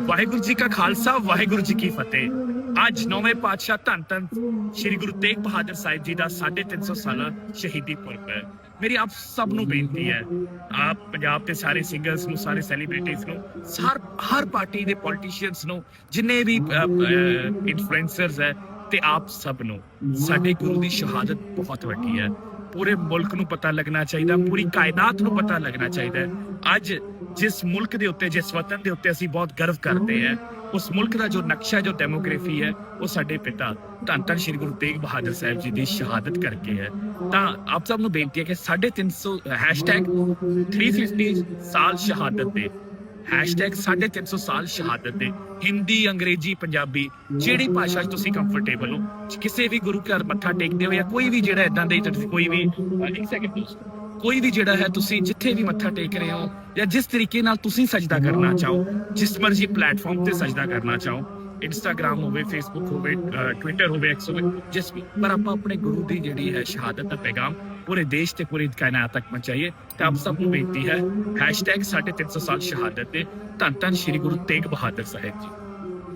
ਵਾਹਿਗੁਰੂ ਜੀ ਕਾ ਖਾਲਸਾ, ਵਾਹਿਗੁਰੂ ਜੀ ਕੀ ਫਤਿਹ। ਅੱਜ ਨੌਵੇਂ ਪਾਤਸ਼ਾਹ ਧੰਨ ਧੰਨ ਸ੍ਰੀ ਗੁਰੂ ਤੇਗ ਬਹਾਦਰ ਸਾਹਿਬ ਜੀ ਦਾ 350 ਸਾਲਾ ਸ਼ਹੀਦੀ ਪੁਰਬ ਹੈ। ਮੇਰੀ ਆਪ ਸਭ ਨੂੰ ਬੇਨਤੀ ਹੈ, ਆਪ ਪੰਜਾਬ ਦੇ ਸਾਰੇ ਸਿੰਗਰਸ ਨੂੰ, ਸਾਰੇ ਸੈਲੀਬ੍ਰਿਟੀਜ਼ ਨੂੰ ਹਰ ਹਰ ਪਾਰਟੀ ਦੇ ਪੋਲੀਟੀਸ਼ੀਅਨਸ ਨੂੰ, ਜਿੰਨੇ ਵੀ ਇਨਫਲੂਐਂਸਰਸ ਹੈ ਤੇ ਆਪ ਸਭ ਨੂੰ, ਸਾਡੇ ਗੁਰੂ ਦੀ ਸ਼ਹਾਦਤ ਬਹੁਤ ਵੱਡੀ ਹੈ। ਪੂਰੇ ਮੁਲਕ ਨੂੰ ਪਤਾ ਲੱਗਣਾ ਚਾਹੀਦਾ, ਪੂਰੀ ਕਾਇਨਾਤ ਨੂੰ ਪਤਾ ਲੱਗਣਾ ਚਾਹੀਦਾ ਹੈ। ਅੱਜ ਜਿਸ ਮੁਲਕ ਦੇ ਉੱਤੇ, ਜਿਸ ਵਤਨ ਦੇ ਉੱਤੇ ਅਸੀਂ ਬਹੁਤ ਗਰਵ ਕਰਦੇ ਹਾਂ, ਉਸ ਮੁਲਕ ਦਾ ਜੋ ਨਕਸ਼ਾ, ਜੋ ਡੈਮੋਗ੍ਰਾਫੀ ਹੈ, ਉਹ ਸਾਡੇ ਪਿਤਾ ਧੰਨ ਧੰਨ ਸ਼੍ਰੀ ਗੁਰੂ ਤੇਗ ਬਹਾਦਰ ਸਾਹਿਬ ਜੀ ਦੀ ਸ਼ਹਾਦਤ ਕਰਕੇ ਹੈ। ਤਾਂ ਆਪ ਸਭ ਨੂੰ ਬੇਨਤੀ ਹੈ ਕਿ 350 350 ਸਾਲ ਸ਼ਹਾਦਤ ਦੇ। 350 ਸਾਲ ਸ਼ਹਾਦਤ ਦੇ। ਹਿੰਦੀ, ਅੰਗਰੇਜ਼ੀ, ਪੰਜਾਬੀ, ਜਿਹੜੀ ਭਾਸ਼ਾ 'ਚ ਤੁਸੀਂ ਕੰਫਰਟੇਬਲ ਹੋ, ਕਿਸੇ ਵੀ ਗੁਰੂ ਘਰ ਮੱਥਾ ਟੇਕਦੇ ਹੋ ਜਾਂ ਕੋਈ ਵੀ ਜਿਹੜਾ ਇਦਾਂ ਦੇ ਤੁਸੀਂ ਕੋਈ ਵੀ ਇੱਕ ਸੈਕਿੰਡ ਕੋਈ ਵੀ ਜਿਹੜਾ ਹੈ ਤੁਸੀਂ ਜਿੱਥੇ ਵੀ ਮੱਥਾ ਟੇਕ ਰਹੇ ਹੋ ਜਾਂ ਜਿਸ ਤਰੀਕੇ ਨਾਲ ਤੁਸੀਂ ਸਜਦਾ ਕਰਨਾ ਚਾਹੋ, ਜਿਸ ਮਰਜ਼ੀ ਪਲੇਟਫਾਰਮ ਤੇ ਸਜਦਾ ਕਰਨਾ ਚਾਹੋ ਇੰਸਟਾਗ੍ਰam ਹੋਵੇ ਫੇਸਬੁੱਕ ਹੋਵੇ ਟਵਿੱਟਰ ਹੋਵੇ ਐਕਸ ਹੋਵੇ, ਜਿਸ ਵੀ, ਪਰ ਆਪਾਂ ਆਪਣੇ ਗੁਰੂ ਦੀ ਜਿਹੜੀ ਹੈ ਸ਼ਹਾਦਤ ਦਾ ਪੈਗਾਮ ਪੂਰੇ ਦੇਸ਼ ਤੇ ਪੂਰੀ ਕਾਇਨਾਤ ਤੱਕ ਪਹੁੰਚਾਈਏ, ਤਾਂ ਆਪ ਸਭ ਨੂੰ ਬੇਨਤੀ ਹੈ #350 ਸਾਲ ਸ਼ਹਾਦਤ ਤੇ ਧੰਨ ਧੰਨ ਸ਼੍ਰੀ ਗੁਰੂ ਤੇਗ ਬਹਾਦਰ ਸਾਹਿਬ ਜੀ।